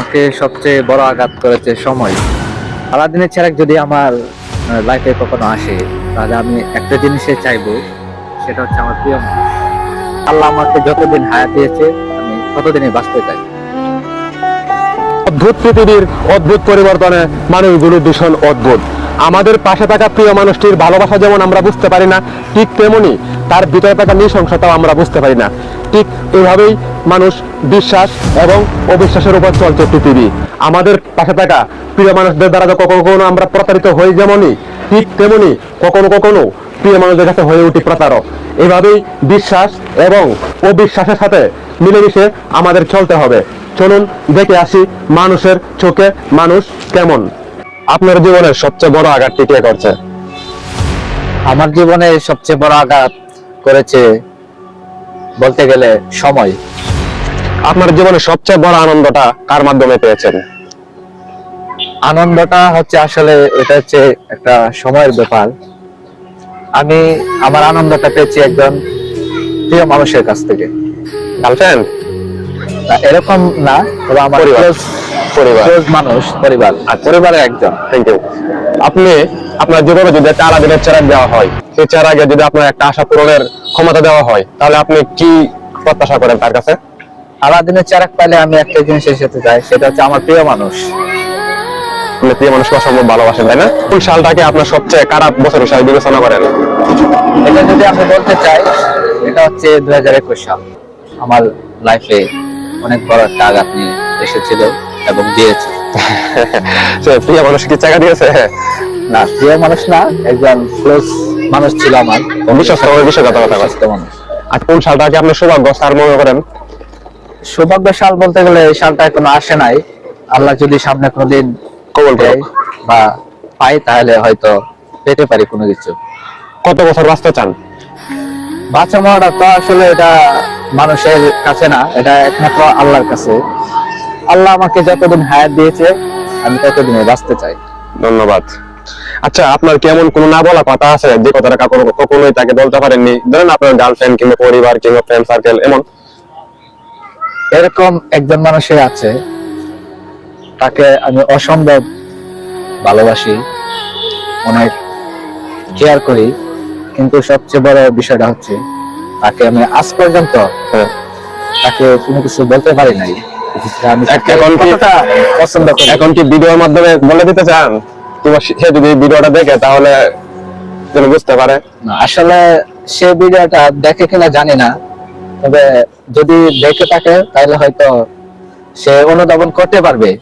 আমাকে সবচেয়ে বড় আঘাত করেছে সময়। আলাদিনের ছেড়ে যদি আমার লাইফে কখনো আসে, তাহলে আমি একটা জিনিসে চাইব, সেটা হচ্ছে আমার প্রিয় মানুষ। আল্লাহ আমাকে যতদিন হায়া দিয়েছে, আমি ততদিনই বাঁচতে চাই। অদ্ভুত পৃথিবীর অদ্ভুত পরিবর্তনে মানুষগুলো ভীষণ অদ্ভুত। আমাদের পাশে থাকা প্রিয় মানুষটির ভালোবাসা যেমন আমরা বুঝতে পারি না, ঠিক তেমনি তার ভিতরে থাকা নৃশংসতাও আমরা বুঝতে পারি না। ঠিক এভাবেই মানুষ বিশ্বাস এবং অবিশ্বাসের উপর চলছে পৃথিবী। আমাদের পাশে থাকা প্রিয় মানুষদের দ্বারা কখনো কখনো আমরা প্রতারিত হই যেমনই, ঠিক তেমনি কখনো কখনো প্রিয় মানুষদের কাছে হয়ে উঠি প্রতারক। এভাবেই বিশ্বাস এবং অবিশ্বাসের সাথে মিলেমিশে আমাদের চলতে হবে। চলুন দেখে আসি মানুষের চোখে মানুষ কেমন। আপনার জীবনের সবচেয়ে বড় আঘাতটি কে করছে? আমার জীবনে সবচেয়ে বড় আঘাত করেছে বলতে গেলে সময়। আপনার জীবনের সবচেয়ে বড় আনন্দটা কার মাধ্যমে পেয়েছেন? আনন্দটা হচ্ছে আসলে এটা হচ্ছে একটা সময়ের ব্যাপার। আমি আমার আনন্দটা পেয়েছি একজন প্রিয় মানুষের কাছ থেকে। গার্লফ্রেন্ড এরকম না তবে আমার পরিবার। close- পরিবার close মানুষ পরিবার। আচ্ছা। পরিবারের একজন থ্যাংক ইউ আপনি আপনার জীবনে যদি একটা আলাদিনের চেরাগ দেওয়া হয় সেই চেরাগে যদি আপনার একটা আশা পূরণের ক্ষমতা দেওয়া হয় তাহলে আপনি কি প্রত্যাশা করেন তার কাছে? আলাদিনের চারাক পাইলে আমি একটা জিনিসের সাথে চাই সেটা হচ্ছে আমার প্রিয় মানুষ। আপনি প্রিয় মানুষকে অসম্ভব ভালোবাসেন তাই না? কোন সালটাকে আপনার সবচেয়ে খারাপ বছর হিসাবে বিবেচনা করেন? এটা যদি আমি বলতে চাই এটা হচ্ছে দুই হাজার একুশ সাল। আমার লাইফে অনেক বড় একটা আঘাত নিয়ে এসেছিল। এবং দিয়েছে। প্রিয় মানুষ কি টাকা দিয়েছে? না প্রিয় মানুষ না একজন ক্লোজ মানুষ ছিল আমার। বিশ্বস্ত বিশ্বগত কথা কথা বিশ্বস্ত মানুষ আর কোন সালটাকে আপনি সৌভাগ্য স্যার মনে করেন? সৌভাগ্য সাল বলতে গেলে এই সালটা এখনও আসে নাই। আল্লাহ যদি সামনে কোনোদিন কবল। দেয় বা পাই তাহলে হয়তো পেতে পারি কোনো কিছু। কত বছর বাঁচতে চান? বাচ্চা মরাটা তো আসলে এটা মানুষের কাছে না এটা একমাত্র আল্লাহর কাছে। আল্লাহ আমাকে যতদিন হায়াত দিয়েছে আমি ততদিনে বাঁচতে চাই। ধন্যবাদ। আচ্ছা আপনার কি এমন কোনো না বলা কথা আছে? যে কথাটা কখনো কখনোই তাকে বলতে পারেননি। ধরেন আপনার গার্লফ্রেন্ড কিংবা পরিবার কিংবা ফ্রেন্ড সার্কেল এমন? এরকম একজন মানুষের আছে তাকে আমি অসম্ভব ভালোবাসি অনেক কেয়ার করি কিন্তু সবচেয়ে বড় বিষয়টা হচ্ছে তাকে আমি আজ পর্যন্ত হ্যাঁ। তাকে কোনো কিছু বলতে পারি নাই। এখন কি- ভিডিওর মাধ্যমে বলে দিতে চান? তোমার সে যদি ভিডিওটা দেখে তাহলে যেন বুঝতে পারে। আসলে সে ভিডিওটা দেখে কিনা জানি না। তবে যদি দেখে থাকে তাহলে হয়তো সে অনুধাবন করতে পারবে।